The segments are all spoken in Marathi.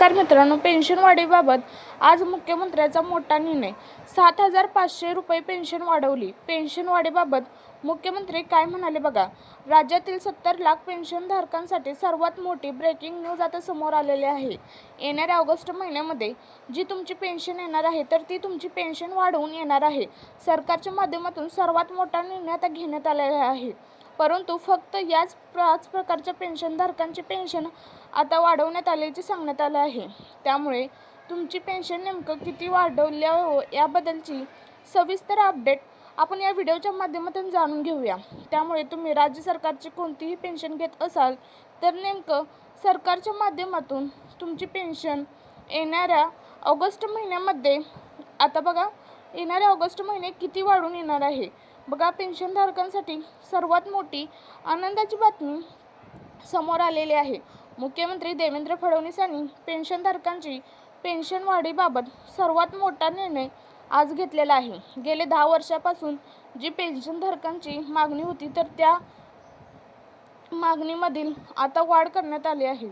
नमस्कार मित्रांनो पेन्शन वाढीबाबत आज मुख्यमंत्र्याचा मोठा निर्णय. सात हजार पाचशे रुपये पेन्शन वाढवली. पेन्शन वाढीबाबत मुख्यमंत्री काय म्हणाले बघा? राज्यातील सत्तर लाख पेन्शनधारकांसाठी सर्वात मोठी ब्रेकिंग न्यूज आता समोर आलेली आहे. येणाऱ्या ऑगस्ट महिन्यामध्ये जी तुमची पेन्शन येणार आहे तर ती तुमची पेन्शन वाढवून येणार आहे. सरकारच्या माध्यमातून सर्वात मोठा निर्णय आता घेण्यात आलेला आहे. परंतु फक्त याच पाच प्रकारच्या पेन्शनधारकांची पेन्शन आता वाढवण्यात आल्याचे सांगण्यात आलं आहे. त्यामुळे तुमची पेन्शन नेमकं किती वाढवल्या हो याबद्दलची सविस्तर अपडेट आपण या व्हिडिओच्या माध्यमातून जाणून घेऊया. त्यामुळे तुम्ही राज्य सरकारची कोणतीही पेन्शन घेत असाल तर नेमकं सरकारच्या माध्यमातून तुमची पेन्शन येणाऱ्या ऑगस्ट महिन्यामध्ये आता बघा येणाऱ्या ऑगस्ट महिने किती वाढून येणार आहे? बघा पेन्शनधारकांसाठी सर्वात मोठी आनंदाची बातमी समोर आलेली आहे. मुख्यमंत्री देवेंद्र फडणवीस यांनी पेन्शनधारकांची पेन्शन वाढीबाबत सर्वात मोठा निर्णय आज घेतलेला आहे. गेले दहा वर्षापासून जी पेन्शनधारकांची मागणी होती तर त्या मागणीमधील आता वाढ करण्यात आली आहे.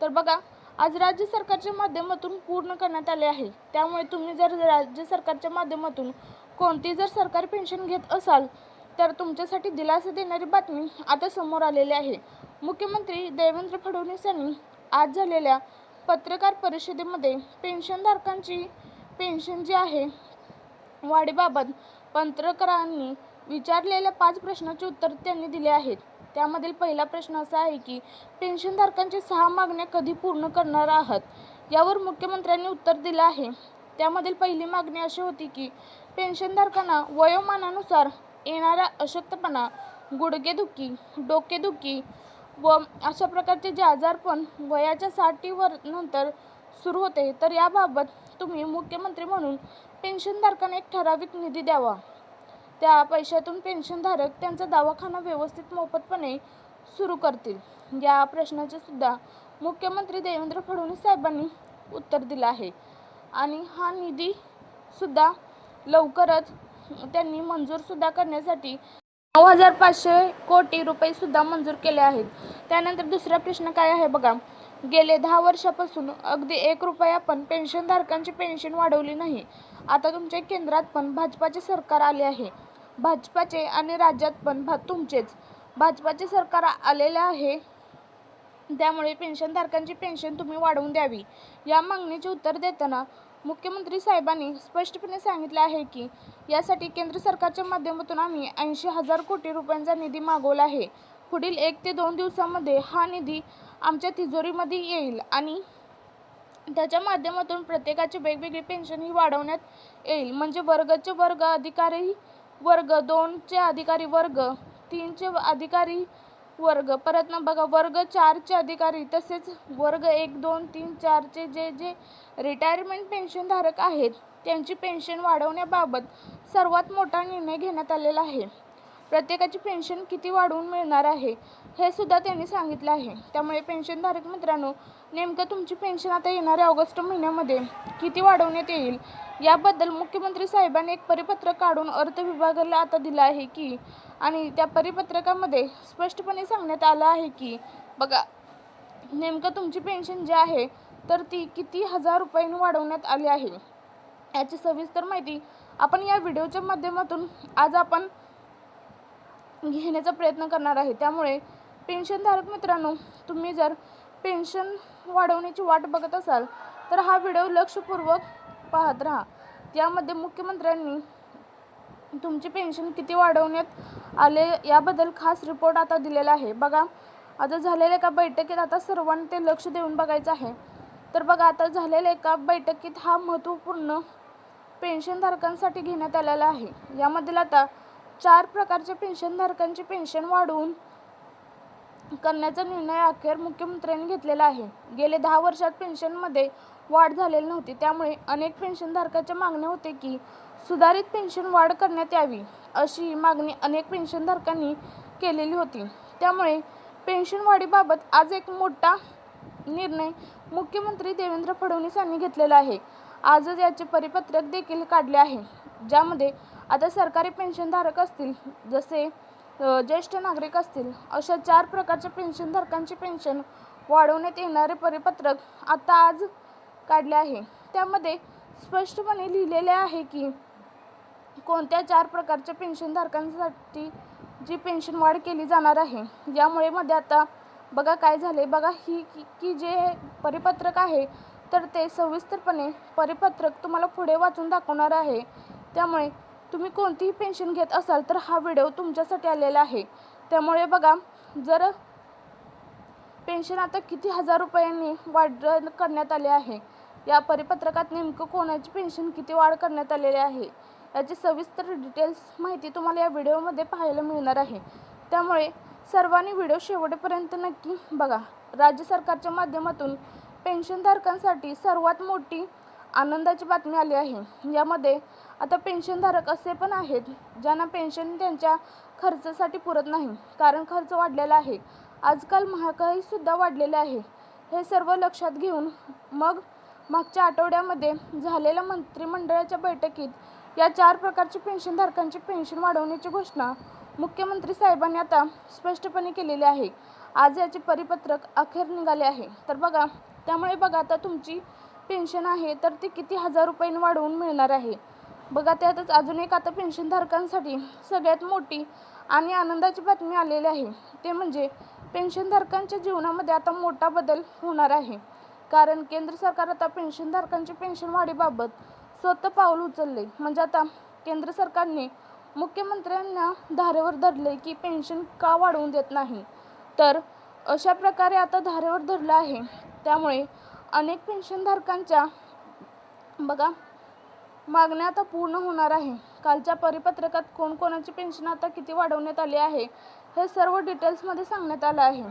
तर बघा आज राज्य सरकारच्या माध्यमातून पूर्ण करण्यात आले आहे. त्यामुळे तुम्ही जर राज्य सरकारच्या माध्यमातून कोणती जर सरकारी पेन्शन घेत असाल तर तुमच्यासाठी दिलासा देणारी बातमी आता समोर आलेली आहे. मुख्यमंत्री देवेंद्र फडणवीस यांनी आज झालेल्या पत्रकार परिषदेमध्ये पेन्शनधारकांची पेन्शन जी आहे वाढीबाबत पत्रकारांनी विचारलेल्या पाच प्रश्नाचे उत्तर त्यांनी दिले आहेत. त्यामधील पहिला प्रश्न असा आहे की पेन्शनधारकांच्या सहा मागण्या कधी पूर्ण करणार आहात? यावर मुख्यमंत्र्यांनी उत्तर दिलं आहे. त्यामधील पहिली मागणी अशी होती की पेन्शनधारकांना वयोमानानुसार येणारा अशक्तपणा गुडघेदुखी डोकेदुखी व अशा प्रकारचे जे आजारपण वयाच्या साठीवर नंतर सुरू होते तर याबाबत तुम्ही मुख्यमंत्री म्हणून पेन्शनधारकांना एक ठराविक निधी द्यावा. त्या पैशातून पेन्शनधारक त्यांचा दवाखाना व्यवस्थित मोफतपणे सुरू करतील. या प्रश्नाचे सुद्धा मुख्यमंत्री देवेंद्र फडणवीस साहेबांनी उत्तर दिलं आहे. आणि हा निधी सुद्धा लवकरच त्यांनी मंजूरसुद्धा करण्यासाठी नऊ हजार पाचशे कोटी रुपये सुद्धा मंजूर केले आहेत. त्यानंतर दुसरा प्रश्न काय आहे बघा. गेले दहा वर्षापासून अगदी एक रुपया पण पेन्शनधारकांची पेन्शन वाढवली नाही. आता तुमच्या केंद्रात पण भाजपाचे सरकार आले आहे. भाजपाचे आणि राज्यात पण भा तुमचेच. भाजपाचे सरकार आलेले आहे. त्यामुळे पेन्शनधारकांची पेन्शन तुम्ही वाढवून द्यावी. या मागणीचे उत्तर देताना मुख्यमंत्री साहेबांनी स्पष्टपणे सांगितले आहे की यासाठी केंद्र सरकारच्या माध्यमातून आम्ही ऐंशी हजार कोटी रुपयांचा निधी मागवला आहे. पुढील एक ते दोन दिवसामध्ये हा निधी आमच्या तिजोरीमध्ये येईल आणि त्याच्या माध्यमातून प्रत्येकाची वेगवेगळी पेन्शन ही वाढवण्यात येईल. म्हणजे वर्गचे वर्ग अधिकारी वर्ग दोनचे अधिकारी वर्ग तीनचे अधिकारी वर्ग. परत ना बघा वर्ग चारचे अधिकारी तसेच वर्ग एक दोन तीन चारचे जे जे रिटायरमेंट पेन्शनधारक आहेत त्यांची पेन्शन वाढवण्याबाबत सर्वात मोठा निर्णय घेण्यात आलेला आहे. प्रत्येकाची पेन्शन किती वाढवून मिळणार आहे हे सुद्धा त्यांनी सांगितलं आहे. त्यामुळे पेन्शनधारक मित्रांनो नेमकं तुमची पेन्शन आता येणाऱ्या ऑगस्ट महिन्यामध्ये किती वाढवण्यात येईल याबद्दल मुख्यमंत्री साहेबांनी एक परिपत्रक काढून अर्थ विभागाला आता दिलं आहे की आणि त्या परिपत्रकामध्ये स्पष्टपणे सांगण्यात आलं आहे की बघा नेमकं तुमची पेन्शन जी आहे तर ती किती हजार रुपयांनी वाढवण्यात आली आहे. याची सविस्तर माहिती आपण या व्हिडिओच्या माध्यमातून आज आपण घेण्याचा प्रयत्न करणार आहे. त्यामुळे पेन्शनधारक मित्रांनो तुम्ही जर पेन्शन वाढवण्याची वाट बघत असाल तर हा व्हिडिओ लक्षपूर्वक पाहत राहा. यामध्ये मुख्यमंत्र्यांनी तुमची पेन्शन किती वाढवण्यात आले याबद्दल खास रिपोर्ट आता दिलेला आहे. बघा आता झालेल्या एका बैठकीत आता सर्वांनी ते लक्ष देऊन बघायचं आहे. तर बघा आता झालेल्या एका बैठकीत हा महत्त्वपूर्ण पेन्शनधारकांसाठी घेण्यात आलेला आहे. यामधील आता चार प्रकारच्या पेन्शनधारकांची पेन्शन वाढवून करण्याचा निर्णय अखेर मुख्यमंत्र्यांनी घेतलेला आहे. गेले दहा वर्षात पेन्शनमध्ये वाढ झालेली नव्हती. त्यामुळे अनेक पेन्शनधारकाच्या मागण्या होते की सुधारित पेन्शन वाढ करण्यात यावी अशी मागणी अनेक पेन्शनधारकांनी केलेली होती. त्यामुळे पेन्शन वाढीबाबत आज एक मोठा निर्णय मुख्यमंत्री देवेंद्र फडणवीस यांनी घेतलेला आहे. आजच याचे परिपत्रक देखील काढले आहे. ज्यामध्ये आता सरकारी पेन्शनधारक असतील जसे ज्येष्ठ नागरिक असतील अशा चार प्रकारच्या पेन्शनधारकांची पेन्शन वाढवण्यात येणारे परिपत्रक आता आज काढले आहे. त्यामध्ये स्पष्टपणे लिहिलेले आहे की कोणत्या चार प्रकारच्या पेन्शनधारकांसाठी जी पेन्शन वाढ केली जाणार आहे यामुळे मध्ये आता बघा काय झाले बघा ही की- की जे परिपत्रक आहे तर ते सविस्तरपणे परिपत्रक तुम्हाला पुढे वाचून दाखवणार आहे. त्यामुळे तुम्ही कोणतीही पेन्शन घेत असाल तर हा व्हिडिओ तुमच्यासाठी आलेला आहे. त्यामुळे बघा जर पेन्शन आता किती हजार रुपयांनी वाढ करण्यात आले आहे या परिपत्रकात नेमकं कोणाची पेन्शन किती वाढ करण्यात आलेली आहे याची सविस्तर डिटेल्स माहिती तुम्हाला या व्हिडिओमध्ये पाहायला मिळणार आहे. त्यामुळे सर्वांनी व्हिडिओ शेवटपर्यंत नक्की बघा. राज्य सरकारच्या माध्यमातून पेन्शनधारकांसाठी सर्वात मोठी आनंदाची बातमी आली आहे. यामध्ये आता पेन्शनधारक असे पण आहेत ज्यांना पेन्शन त्यांच्या खर्चासाठी पुरत नाही कारण खर्च वाढलेला आहे. आजकाल महागाईसुद्धा वाढलेली आहे. हे सर्व लक्षात घेऊन मग मागच्या आठवड्यामध्ये झालेल्या मंत्रिमंडळाच्या बैठकीत या चार प्रकारची पेन्शनधारकांची पेन्शन वाढवण्याची घोषणा मुख्यमंत्री साहेबांनी आता स्पष्टपणे केलेली आहे. आज याचे परिपत्रक अखेर निघाले आहे. तर बघा त्यामुळे बघा आता तुमची पेन्शन आहे तर ती किती हजार रुपयांनी वाढवून मिळणार आहे. बघा त्यातच अजून एक आता पेन्शनधारकांसाठी सगळ्यात मोठी आणि आनंदाची बातमी आलेली आहे. ते म्हणजे पेन्शनधारकांच्या जीवनामध्ये आता मोठा बदल होणार आहे. कारण केंद्र सरकार आता पेन्शनधारकांची पेन्शन वाढीबाबत स्वतः पाऊल उचलले म्हणजे आता केंद्र सरकारने मुख्यमंत्र्यांना धारेवर धरले की पेन्शन का वाढवून देत नाही. तर अशा प्रकारे आता धारेवर धरलं आहे. त्यामुळे अनेक पेन्शनधारकांच्या बघा मागण्या आता पूर्ण होणार आहे. कालच्या परिपत्रकात कोणकोणाची पेन्शन आता किती वाढवण्यात आली आहे हे सर्व डिटेल्समध्ये सांगण्यात आलं आहे.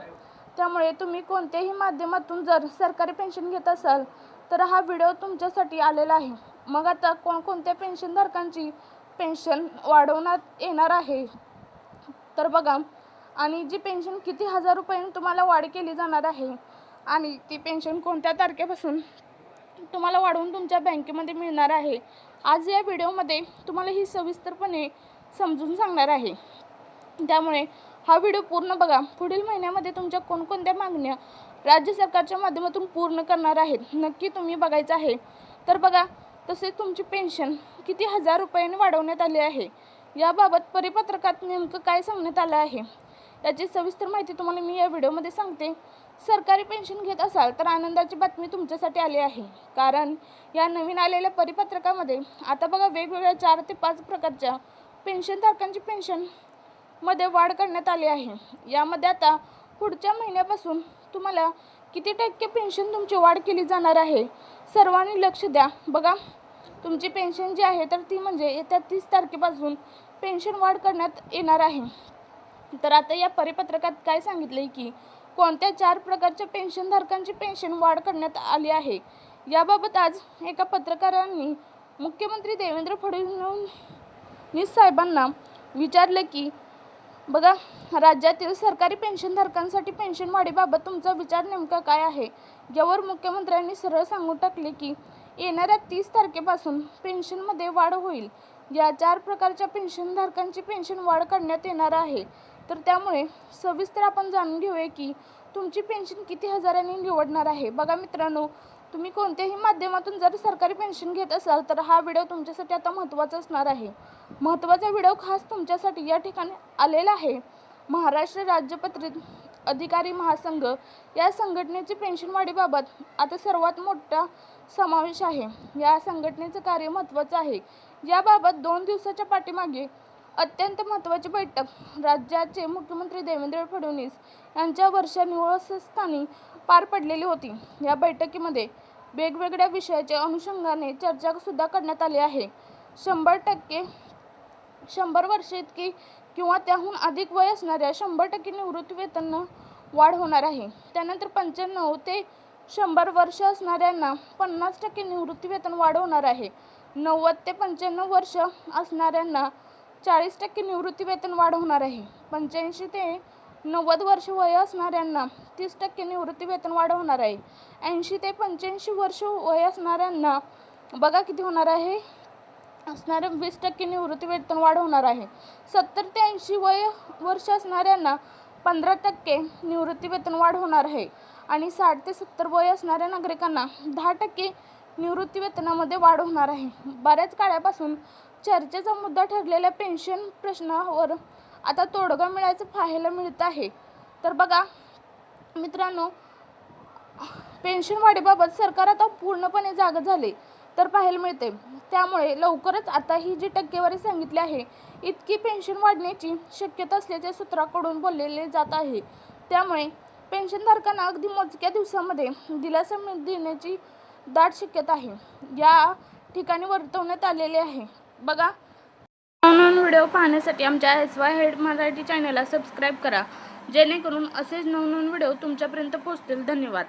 त्यामुळे तुम्ही कोणत्याही माध्यमातून जर सरकारी पेन्शन घेत असाल तर हा व्हिडिओ तुमच्यासाठी आलेला आहे. मग आता कोणकोणत्या पेन्शनधारकांची पेन्शन वाढवण्यात येणार आहे? तर बघा आणि जी पेन्शन किती हजार रुपयांनी तुम्हाला वाढ केली जाणार आहे आणि ती पेन्शन कोणत्या तारखेपासून तुम्हाला वाढवून तुमच्या बँकेमध्ये मिळणार आहे आज या व्हिडिओमध्ये तुम्हाला ही सविस्तरपणे समजून सांगणार आहे. त्यामुळे हा व्हिडिओ पूर्ण बघा. पुढील महिन्यामध्ये तुमच्या कोणकोणत्या मागण्या राज्य सरकारच्या माध्यमातून पूर्ण करणार आहेत नक्की तुम्ही बघायचं आहे. तर बघा तसेच तुमची पेन्शन किती हजार रुपयांनी वाढवण्यात आली आहे. याबाबत परिपत्रकात नेमकं काय सांगण्यात आलं आहे? याची सविस्तर माहिती तुम्हाला मी या व्हिडिओमध्ये सांगते. सरकारी पेन्शन घेत असाल तर आनंदाची बातमी तुमच्यासाठी आली आहे. कारण या नवीन आलेल्या परिपत्रकामध्ये आता बघा वेगवेगळ्या चार ते पाच प्रकारच्या पेन्शनधारकांची पेन्शनमध्ये वाढ करण्यात आली आहे. यामध्ये आता पुढच्या महिन्यापासून तुम्हाला किती टक्के पेन्शन तुमची वाढ केली जाणार आहे? सर्वांनी लक्ष द्या. बघा तुमची पेन्शन जी आहे तर ती म्हणजे येत्या तीस तारखेपासून पेन्शन वाढ करण्यात येणार आहे. तर आता या परिपत्रकात काय सांगितले की कोणत्या चार प्रकारच्या पेन्शनधारकांची पेन्शन वाढ करण्यात आली आहे? याबाबत आज एका पत्रकारांनी मुख्यमंत्री देवेंद्र फडणवीस साहेबांना विचारलं की बघा राज्यातील सरकारी पेन्शनधारकांसाठी पेन्शन वाढीबाबत तुमचा विचार नेमका काय आहे? यावर मुख्यमंत्र्यांनी सरळ सांगून टाकले की येणाऱ्या तीस तारखेपासून पेन्शनमध्ये वाढ होईल. या चार प्रकारच्या पेन्शनधारकांची पेन्शन वाढ करण्यात येणार आहे. तर त्यामुळे सविस्तर आपण जाणून घेऊया की तुमची पेन्शन किती हजारांनी निवडणार आहे. बघा मित्रांनो तुम्ही कोणत्याही माध्यमातून जर सरकारी पेन्शन घेत असाल तर हा व्हिडिओ तुमच्यासाठी आता महत्त्वाचा असणार आहे. महत्त्वाचा व्हिडिओ खास तुमच्यासाठी या ठिकाणी आलेला आहे. महाराष्ट्र राज्यपत्रित अधिकारी महासंघ या संघटनेची पेन्शन वाढीबाबत आता सर्वात मोठा समावेश आहे. या संघटनेचं कार्य महत्त्वाचं आहे. याबाबत दोन दिवसाच्या पाठीमागे अत्यंत महत्त्वाची बैठक. राज्याचे मुख्यमंत्री देवेंद्र फडणवीस यांच्या वर्षा निवासस्थानी पार पडलेली होती. या बैठकीमध्ये वेगवेगळ्या विषयाच्या अनुषंगाने चर्चासुद्धा करण्यात आली आहे. शंभर टक्के शंभर वर्ष इतकी किंवा त्याहून अधिक वय असणाऱ्या शंभर टक्के निवृत्ती वेतन वाढ होणार आहे. त्यानंतर पंच्याण्णव ते शंभर वर्ष असणाऱ्यांना पन्नास टक्के निवृत्ती वेतन वाढ होणार आहे. नव्वद ते पंच्याण्णव वर्ष असणाऱ्यांना चाळीस टक्के निवृत्तीवेतन वाढ होणार आहे. पंच्याऐंशी ते नव्वद वर्ष वय असणाऱ्यांना तीस टक्के निवृत्तीवेतन वाढ होणार आहे. ऐंशी ते पंच्याऐंशी वर्ष वय असणाऱ्यांना बघा किती होणार आहे. असणारे वीस टक्के निवृत्तीवेतन वाढ होणार आहे. सत्तर ते ऐंशी वय वर्ष असणाऱ्यांना पंधरा टक्के निवृत्तीवेतन वाढ होणार आहे. आणि साठ ते सत्तर वय असणाऱ्या नागरिकांना दहा टक्के निवृत्ती वेतनामध्ये वाढ होणार आहे. बऱ्याच काळापासून चर्चेचा मुद्दा ठरलेल्या पेन्शन प्रश्नावर आता तोडगा मिळायचं पाहायला मिळत आहे. तर बघा मित्रांनो पेन्शन वाढीबाबत सरकार आता पूर्णपणे जाग झाले तर पाहायला मिळते. त्यामुळे लवकरच आता ही जी टक्केवारी सांगितली आहे इतकी पेन्शन वाढण्याची शक्यता असल्याचे सूत्राकडून बोललेले जात आहे. त्यामुळे पेन्शनधारकांना अगदी मोजक्या दिवसामध्ये दिलासा देण्याची दाट शक्यता आहे. या ठिकाणी वर्तवण्यात आलेले आहे. बघा. नवनवीन व्हिडिओ पाहण्यासाठी आमच्या एस वाय हेड मराठी चॅनलला सबस्क्राईब करा. जेणेकरून असेच नवनवीन व्हिडिओ तुमच्यापर्यंत पोहोचतील. धन्यवाद.